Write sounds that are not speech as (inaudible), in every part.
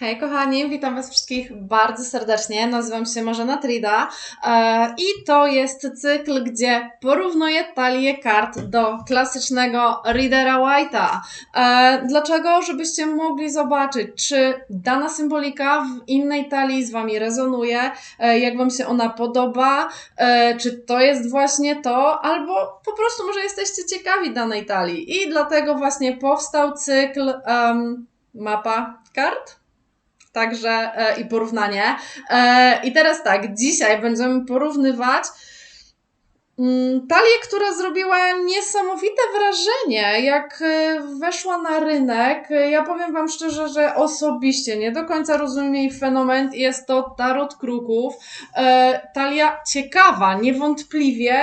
Hej kochani, witam Was wszystkich bardzo serdecznie. Nazywam się Marzena Trida e, i to jest cykl, gdzie porównuję talię kart do klasycznego Readera White'a. E, dlaczego? Żebyście mogli zobaczyć, czy dana symbolika w innej talii z Wami rezonuje, e, jak Wam się ona podoba, czy to jest właśnie to, albo po prostu może jesteście ciekawi danej talii. I dlatego właśnie powstał cykl em, mapa kart także e, i porównanie. E, I teraz tak, dzisiaj będziemy porównywać mm, talię, która zrobiła niesamowite wrażenie, jak e, weszła na rynek. Ja powiem Wam szczerze, że osobiście nie do końca rozumiem jej fenomen. Jest to Tarot Kruków. Talia ciekawa, niewątpliwie,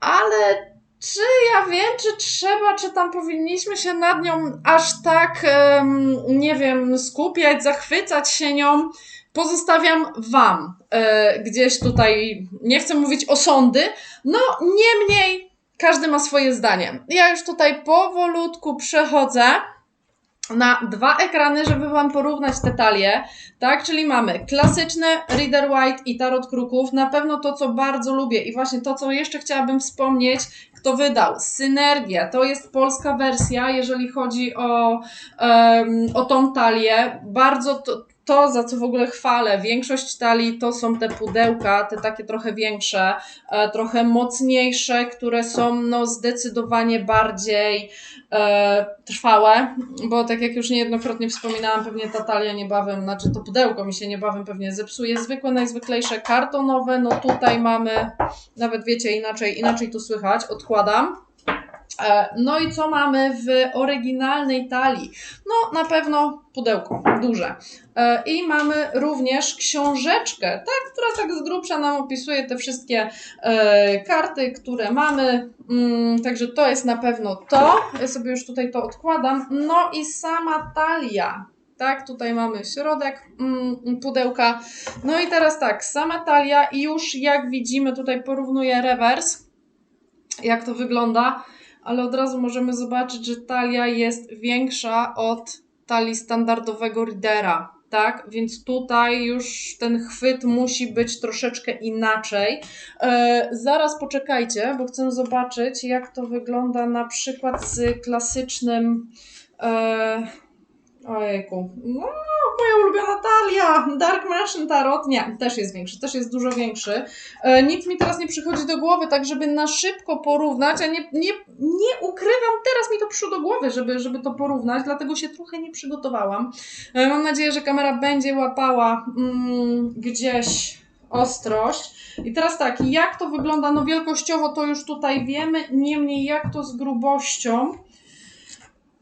ale czy ja wiem, czy trzeba, czy tam powinniśmy się nad nią aż tak, nie wiem, skupiać, zachwycać się nią? Pozostawiam Wam e, gdzieś tutaj, nie chcę mówić osądy, no niemniej każdy ma swoje zdanie. Ja już tutaj powolutku przechodzę na dwa ekrany, żeby Wam porównać te talie, tak? Czyli mamy klasyczny Reader White i Tarot Kruków. Na pewno to, co bardzo lubię i właśnie to, co jeszcze chciałabym wspomnieć, kto wydał. Synergia, to jest polska wersja, jeżeli chodzi o, em, o tą talię. Bardzo to, to, za co w ogóle chwalę, większość talii to są te pudełka, te takie trochę większe, e, trochę mocniejsze, które są no zdecydowanie bardziej e, trwałe, bo tak jak już niejednokrotnie wspominałam, pewnie ta talia niebawem, znaczy to pudełko mi się niebawem pewnie zepsuje. Zwykłe, najzwyklejsze kartonowe, no tutaj mamy, nawet wiecie inaczej, inaczej tu słychać, odkładam. E, No i co mamy w oryginalnej talii? No na pewno pudełko duże. E, I mamy również książeczkę, tak, która tak z grubsza nam opisuje te wszystkie e, karty, które mamy. Mm, także to jest na pewno to. Ja sobie już tutaj to odkładam. No i sama talia. Tak, tutaj mamy środek mm, pudełka. No i teraz tak, sama talia i już jak widzimy, tutaj porównuję rewers, jak to wygląda, ale od razu możemy zobaczyć, że talia jest większa od talii standardowego readera, tak? Więc tutaj już ten chwyt musi być troszeczkę inaczej. E, zaraz poczekajcie, bo chcę zobaczyć, jak to wygląda na przykład z klasycznym. E, ojejku. No, moja ulubiona talia! Dark Mansion Tarot. Nie, też jest większy, też jest dużo większy. E, nic mi teraz nie przychodzi do głowy, tak żeby na szybko porównać, a nie, nie, nie ukrywam, teraz mi to przyszło do głowy, żeby, żeby to porównać, dlatego się trochę nie przygotowałam. E, mam nadzieję, że kamera będzie łapała mm, gdzieś ostrość. I teraz tak, jak to wygląda? No wielkościowo to już tutaj wiemy, niemniej jak to z grubością.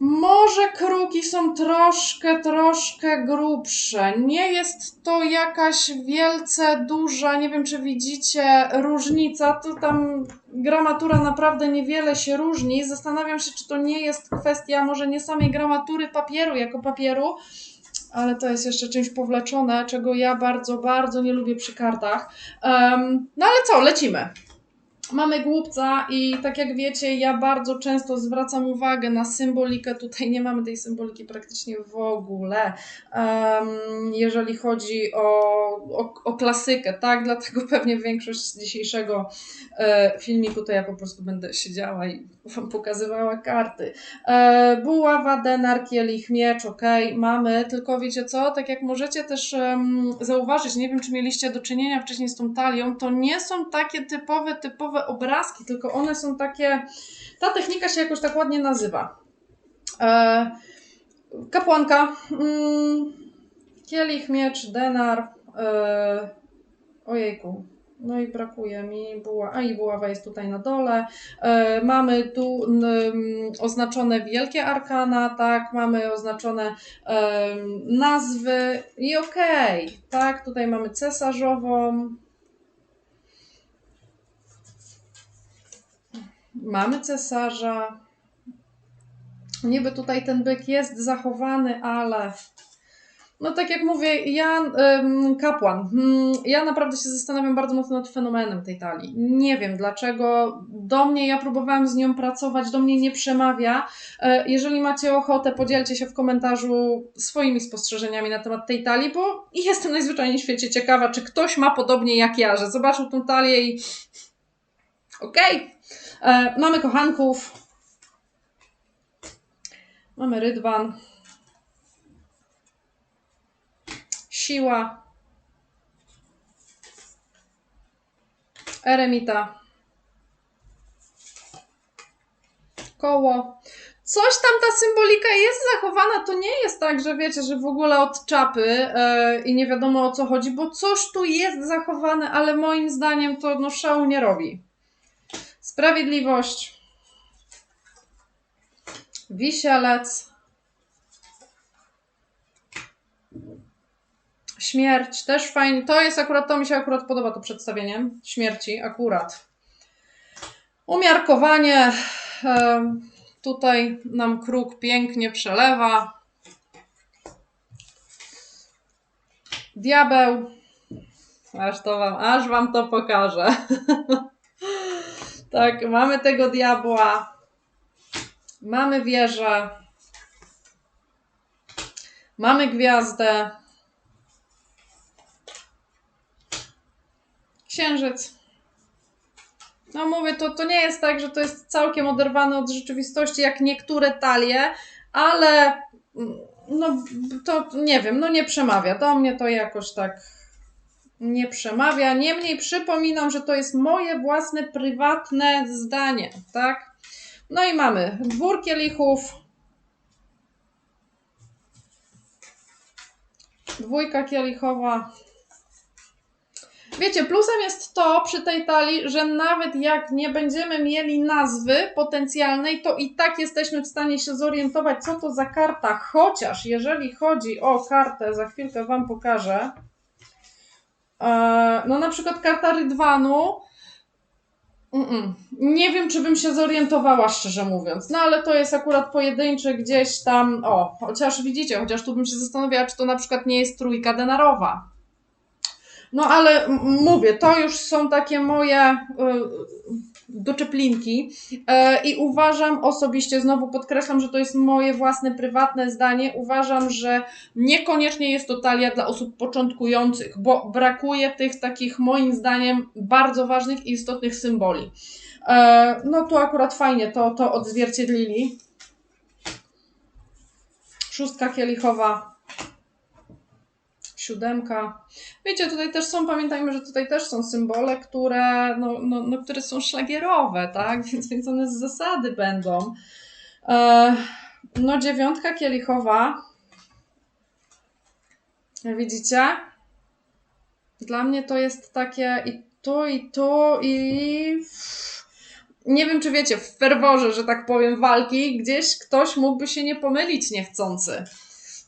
Może kruki są troszkę, troszkę grubsze. Nie jest to jakaś wielce duża, nie wiem czy widzicie, różnica. To tam gramatura naprawdę niewiele się różni. Zastanawiam się, czy to nie jest kwestia może nie samej gramatury papieru jako papieru, ale to jest jeszcze czymś powleczone, czego ja bardzo, bardzo nie lubię przy kartach. Em, no ale co, lecimy. Mamy głupca i tak jak wiecie, ja bardzo często zwracam uwagę na symbolikę. Tutaj nie mamy tej symboliki praktycznie w ogóle, em, jeżeli chodzi o, o, o klasykę, tak? Dlatego pewnie większość dzisiejszego e, filmiku to ja po prostu będę siedziała i wam pokazywała karty. E, buława, denar, kielich, miecz, ok, mamy, tylko wiecie co, tak jak możecie też em, zauważyć, nie wiem czy mieliście do czynienia wcześniej z tą talią, to nie są takie typowe, typowe obrazki, tylko one są takie, ta technika się jakoś tak ładnie nazywa. E, kapłanka, mm, kielich, miecz, denar, e, ojejku, no i brakuje mi buła, a i buława jest tutaj na dole. E, mamy tu oznaczone wielkie arkana, tak, mamy oznaczone em, nazwy i okej, tak, tutaj mamy cesarzową. Mamy cesarza. Niby tutaj ten byk jest zachowany, ale No tak jak mówię, ja, kapłan, hmm, ja naprawdę się zastanawiam bardzo mocno nad fenomenem tej talii. Nie wiem dlaczego, do mnie, ja próbowałam z nią pracować, do mnie nie przemawia. E, jeżeli macie ochotę, podzielcie się w komentarzu swoimi spostrzeżeniami na temat tej talii, bo jestem najzwyczajniej w świecie ciekawa, czy ktoś ma podobnie jak ja, że zobaczył tą talię i okej, okay. E, mamy kochanków, mamy rydwan, siła, eremita, koło. Coś tam ta symbolika jest zachowana, to nie jest tak, że wiecie, że w ogóle od czapy yy, i nie wiadomo o co chodzi, bo coś tu jest zachowane, ale moim zdaniem to no szału nie robi. Sprawiedliwość. Wisielec. Śmierć, też fajnie. To jest akurat, to mi się akurat podoba to przedstawienie. Śmierci, akurat. Umiarkowanie. Tutaj nam kruk pięknie przelewa. Diabeł. Aż to wam, aż wam to pokażę. (laughs) tak, mamy tego diabła. Mamy wieżę. Mamy gwiazdę. Księżyc. No mówię, to, to nie jest tak, że to jest całkiem oderwane od rzeczywistości, jak niektóre talie, ale no to nie wiem, no nie przemawia. Do mnie to jakoś tak nie przemawia. Niemniej przypominam, że to jest moje własne, prywatne zdanie, tak? No i mamy dwór kielichów, dwójka kielichowa, Wiecie, plusem jest to przy tej talii, że nawet jak nie będziemy mieli nazwy potencjalnej, to i tak jesteśmy w stanie się zorientować, co to za karta. Chociaż jeżeli chodzi o kartę, za chwilkę Wam pokażę. E, no na przykład karta Rydwanu. Nie wiem, czy bym się zorientowała, szczerze mówiąc. No ale to jest akurat pojedyncze gdzieś tam. O, chociaż widzicie, chociaż tu bym się zastanawiała, czy to na przykład nie jest trójka denarowa. No ale mówię, to już są takie moje y, doczeplinki e, i uważam osobiście, znowu podkreślam, że to jest moje własne, prywatne zdanie, uważam, że niekoniecznie jest to talia dla osób początkujących, bo brakuje tych takich moim zdaniem bardzo ważnych i istotnych symboli. E, no tu akurat fajnie to, to odzwierciedlili. Szóstka kielichowa siódemka. Wiecie, tutaj też są, pamiętajmy, że tutaj też są symbole, które, no, no, no które są szlagierowe, tak? Więc, więc one z zasady będą. E, no, dziewiątka kielichowa. Widzicie? Dla mnie to jest takie i tu, i tu, i nie wiem, czy wiecie, w ferworze, że tak powiem, walki, gdzieś ktoś mógłby się nie pomylić niechcący.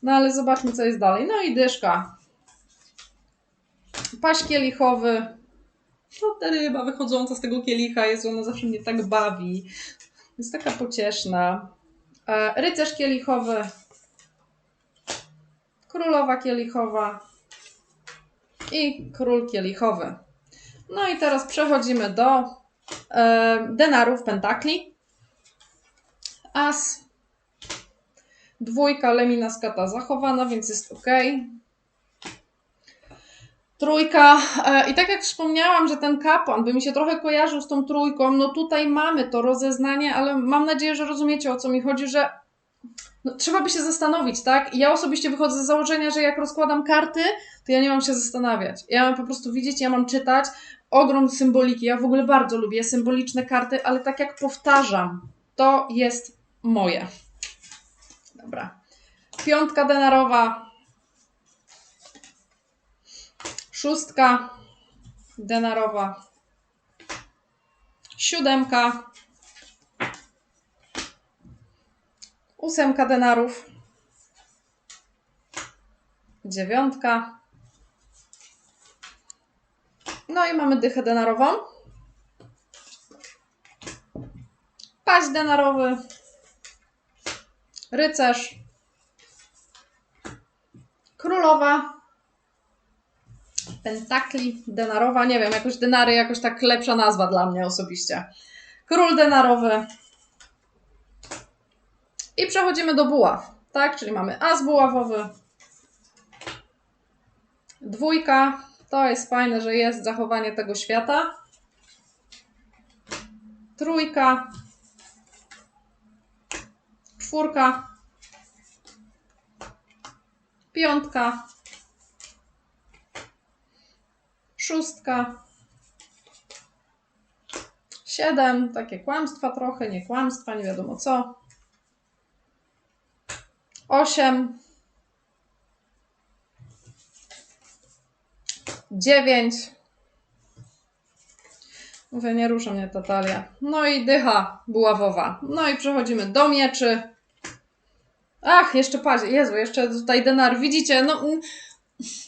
No ale zobaczmy, co jest dalej. No i dyszka. Paś kielichowy. No ta ryba wychodząca z tego kielicha jest, ona zawsze mnie tak bawi. Jest taka pocieszna. E, rycerz kielichowy. Królowa kielichowa. I król kielichowy. No i teraz przechodzimy do e, denarów pentakli. As. Dwójka lemina skata zachowana, więc jest ok. Trójka. E, I tak jak wspomniałam, że ten kapłan by mi się trochę kojarzył z tą trójką, no tutaj mamy to rozeznanie, ale mam nadzieję, że rozumiecie o co mi chodzi, że no, trzeba by się zastanowić, tak? Ja osobiście wychodzę z założenia, że jak rozkładam karty, to ja nie mam się zastanawiać. Ja mam po prostu widzieć, ja mam czytać. Ogrom symboliki. Ja w ogóle bardzo lubię symboliczne karty, ale tak jak powtarzam, to jest moje. Dobra. Piątka denarowa, szóstka denarowa, siódemka, ósemka denarów, dziewiątka, no i mamy dychę denarową, paź denarowy, rycerz, Królowa pentakli denarowa, nie wiem, jakoś denary, jakoś tak lepsza nazwa dla mnie osobiście. Król denarowy. I przechodzimy do buław, tak? Czyli mamy as buławowy. Dwójka. To jest fajne, że jest zachowanie tego świata. Trójka. Czwórka. Piątka. Szóstka. Siedem. Takie kłamstwa trochę, nie kłamstwa, nie wiadomo co. Osiem. Dziewięć. Mówię, nie rusza mnie ta talia. No i dycha buławowa. No i przechodzimy do mieczy. Ach, jeszcze paź, Jezu, jeszcze tutaj denar. Widzicie, no,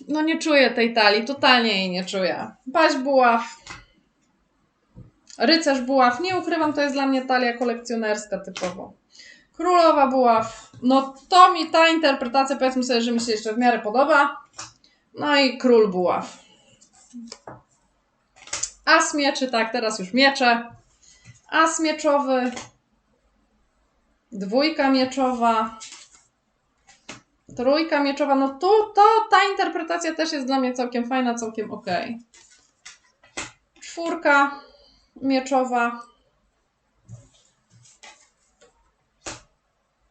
no nie czuję tej talii, totalnie jej nie czuję. Paź buław. Rycerz buław. Nie ukrywam, to jest dla mnie talia kolekcjonerska typowo. Królowa buław. No to mi ta interpretacja, powiedzmy sobie, że mi się jeszcze w miarę podoba. No i król buław. As mieczy, tak, teraz już miecze. As mieczowy. Dwójka mieczowa. Trójka mieczowa. No tu, to, ta interpretacja też jest dla mnie całkiem fajna, całkiem ok. Czwórka mieczowa.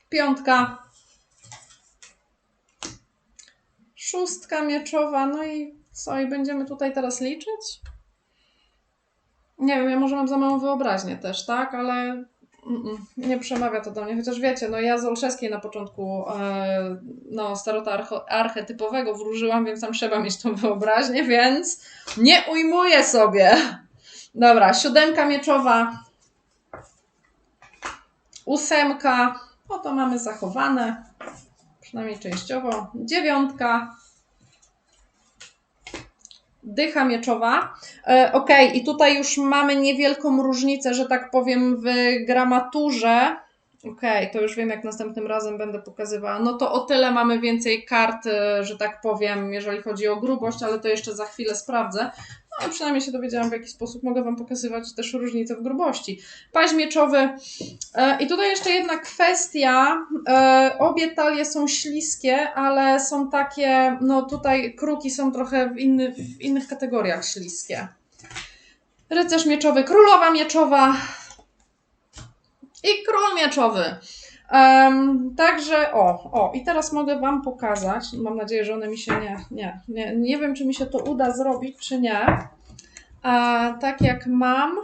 Piątka. Szóstka mieczowa. No i co? I będziemy tutaj teraz liczyć? Nie wiem, ja może mam za małą wyobraźnię też, tak? Ale nie przemawia to do mnie. Chociaż wiecie, no ja z Olszewskiej na początku e, no, starota archo- archetypowego wróżyłam, więc tam trzeba mieć tą wyobraźnię, więc nie ujmuję sobie. Dobra, siódemka mieczowa. Ósemka. O, to mamy zachowane. Przynajmniej częściowo. Dziewiątka. Dycha mieczowa. E, ok, i tutaj już mamy niewielką różnicę, że tak powiem, w gramaturze. Ok, to już wiem, jak następnym razem będę pokazywała. No to o tyle mamy więcej kart, e, że tak powiem, jeżeli chodzi o grubość, ale to jeszcze za chwilę sprawdzę. No, przynajmniej się dowiedziałam, w jaki sposób mogę Wam pokazywać też różnice w grubości. Paź mieczowy. E, I tutaj jeszcze jedna kwestia. E, obie talie są śliskie, ale są takie, no tutaj kruki są trochę w, inny, w innych kategoriach śliskie. Rycerz mieczowy, królowa mieczowa i król mieczowy. Em, także, o, o, i teraz mogę Wam pokazać. Mam nadzieję, że one mi się nie, nie, nie, nie wiem, czy mi się to uda zrobić, czy nie. A, tak jak mam.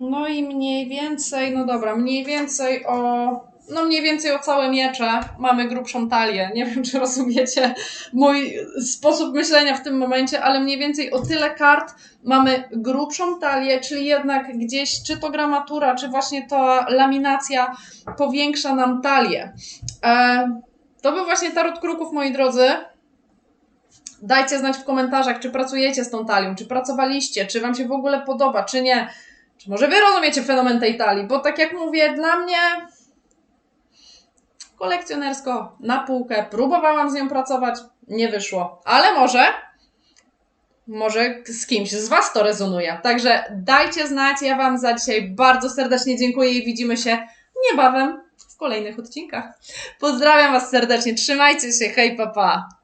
No i mniej więcej, no dobra, mniej więcej o, no mniej więcej o całe miecze mamy grubszą talię. Nie wiem, czy rozumiecie mój sposób myślenia w tym momencie, ale mniej więcej o tyle kart mamy grubszą talię, czyli jednak gdzieś, czy to gramatura, czy właśnie ta laminacja powiększa nam talię. E, to był właśnie tarot kruków, moi drodzy. Dajcie znać w komentarzach, czy pracujecie z tą talią, czy pracowaliście, czy Wam się w ogóle podoba, czy nie. Czy może Wy rozumiecie fenomen tej talii? Bo tak jak mówię, dla mnie kolekcjonersko na półkę. Próbowałam z nią pracować, nie wyszło. Ale może, może z kimś z Was to rezonuje. Także dajcie znać. Ja Wam za dzisiaj bardzo serdecznie dziękuję i widzimy się niebawem w kolejnych odcinkach. Pozdrawiam Was serdecznie. Trzymajcie się. Hej, papa. Pa.